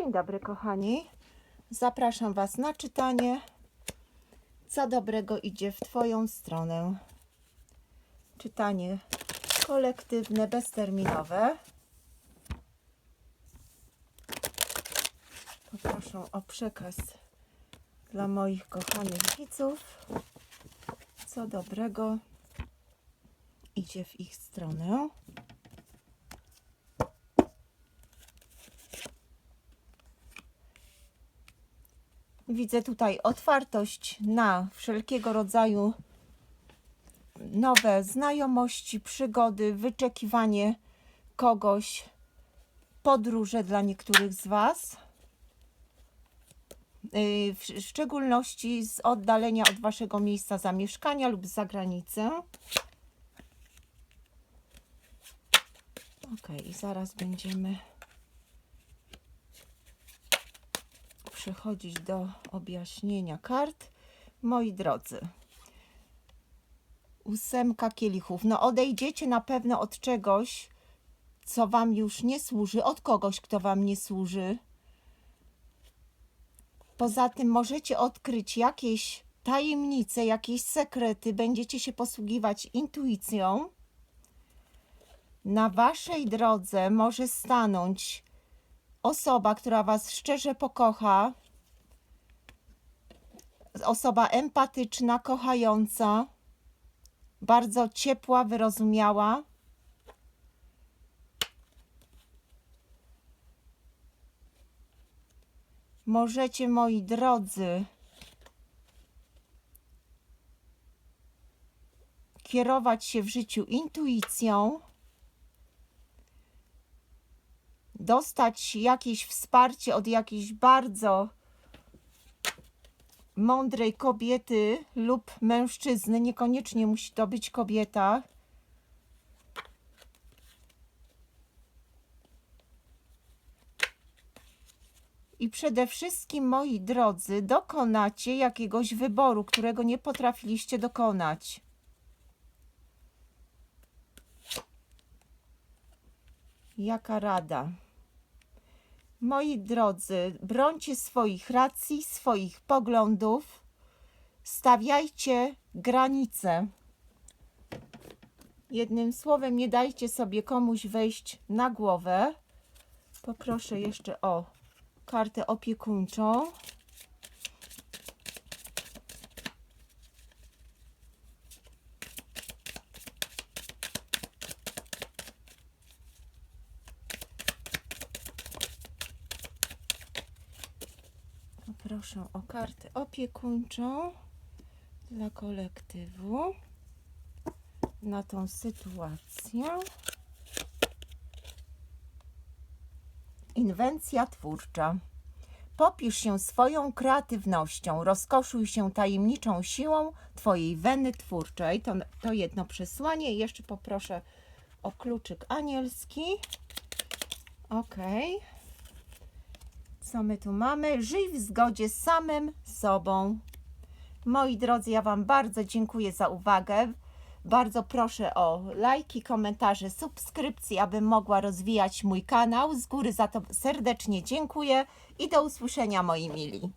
Dzień dobry, kochani. Zapraszam Was na czytanie. Co dobrego idzie w Twoją stronę? Czytanie kolektywne, bezterminowe. Poproszę o przekaz dla moich kochanych widzów. Co dobrego idzie w ich stronę? Widzę tutaj otwartość na wszelkiego rodzaju nowe znajomości, przygody, wyczekiwanie kogoś, podróże dla niektórych z Was. Yy, W szczególności z oddalenia od Waszego miejsca zamieszkania lub z zagranicy. Ok, zaraz będziemy przechodzić do objaśnienia kart. Moi drodzy, ósemka kielichów. No odejdziecie na pewno od czegoś, co wam już nie służy, od kogoś, kto wam nie służy. Poza tym możecie odkryć jakieś tajemnice, jakieś sekrety, będziecie się posługiwać intuicją. Na waszej drodze może stanąć osoba, która Was szczerze pokocha, osoba empatyczna, kochająca, bardzo ciepła, wyrozumiała. Możecie, moi drodzy, kierować się w życiu intuicją. Dostać jakieś wsparcie od jakiejś bardzo mądrej kobiety lub mężczyzny, niekoniecznie musi to być kobieta. I przede wszystkim, moi drodzy, dokonacie jakiegoś wyboru, którego nie potrafiliście dokonać. Jaka rada? Moi drodzy, brońcie swoich racji, swoich poglądów, stawiajcie granice. Jednym słowem, nie dajcie sobie komuś wejść na głowę. Poproszę jeszcze o kartę opiekuńczą. Poproszę o kartę opiekuńczą dla kolektywu na tą sytuację. Inwencja twórcza. Popisz się swoją kreatywnością, rozkoszuj się tajemniczą siłą Twojej weny twórczej. To, to jedno przesłanie. Jeszcze poproszę o kluczyk anielski. Okej. Co my tu mamy? Żyj w zgodzie z samym sobą. Moi drodzy, ja Wam bardzo dziękuję za uwagę. Bardzo proszę o lajki, komentarze, subskrypcje, abym mogła rozwijać mój kanał. Z góry za to serdecznie dziękuję i do usłyszenia, moi mili.